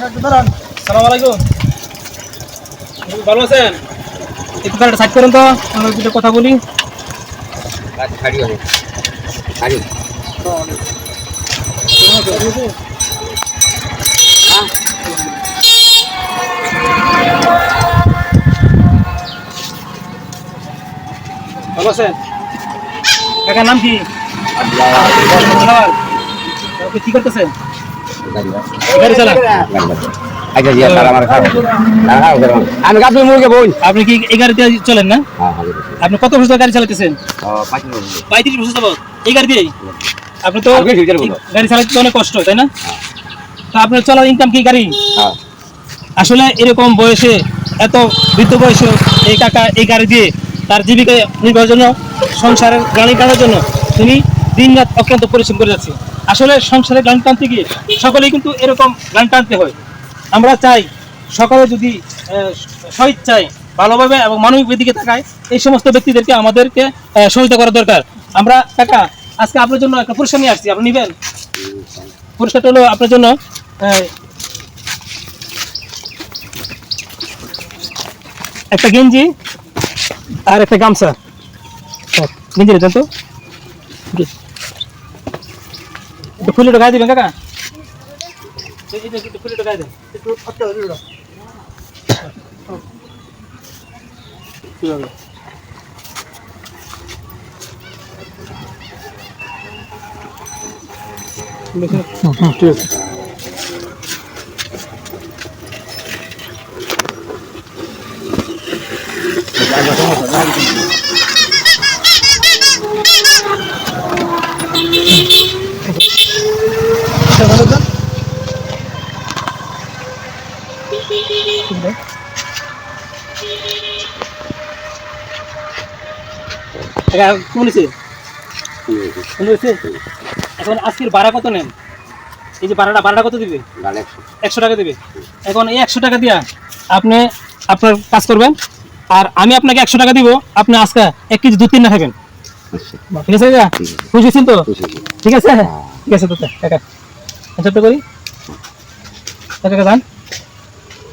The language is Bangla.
সালাম আলাইকুম। ভালো আছেন? একটু গাড়িটা সাইড করেন তো, আমরা দুটো কথা বলি। ভালো আছেন? কাকার নাম কি? কি করতেছেন? আচ্ছা জি তার আমার খারাপ আমি কাপড় মুরগে বোন আপনি কি এই গাড়িতে চলেন না? আপনি কত বছর গাড়ি চালাতেছেন পঁয়ত্রিশ বছর। যাবত এই গাড়ি দিয়েই আপনি তো আপনি ঠিক বলো। এই গাড়ি চালাতে অনেক কষ্ট তাই না? তো আপনার চলার ইনকাম কি গাড়ি আসলে এরকম বয়সে এত বৃদ্ধ বয়সে এই কাকা এই গাড়ি দিয়ে তার জীবিকা নির্বাহের জন্য সংসারের গাড়ি টানার জন্য তিনি দিন রাত অক্লান্ত পরিশ্রম করে যাচ্ছে আসলে সংসারের গান টানতে গিয়ে সকলেই কিন্তু এরকম গান টানতে হয়। আমরা চাই সকলে যদি স্বইচ্ছায় ভালোভাবে এবং মানবিক দিকে তাকায় এই সমস্ত ব্যক্তিদেরকে আমাদেরকে সহযোগিতা করা দরকার। আমরা কাকা, আজকে আপনার জন্য একটা পুরস্কার নিয়ে আসছি, আপনি নেবেন? পুরস্কারটা হলো আপনার জন্য একটা গেঞ্জি আর একটা গামছা। গেঞ্জি তো। একটু খুলে গায়ে দিবেন কাকা? খুলে গায়ে দেন। ঠিক আছে এটা ভালো তো? এটা কোন হয়েছে? কোন হয়েছে? এখন আজকের ভাড়া কত নেন? এই যে ভাড়াটা ভাড়াটা কত দিবে? একশো। টাকা দিবে। এখন এই একশো টাকা দিয়া আপনি আপনার কাজ করবেন আর আমি আপনাকে একশো টাকা দিব আপনি আজকে এক কেজি দুধ তিন না খাবেন ঠিক আছে খুশি হয়েছেন তো? ঠিক আছে? ঠিক আছে তো কাকা আচ্ছা করি। কাকা যান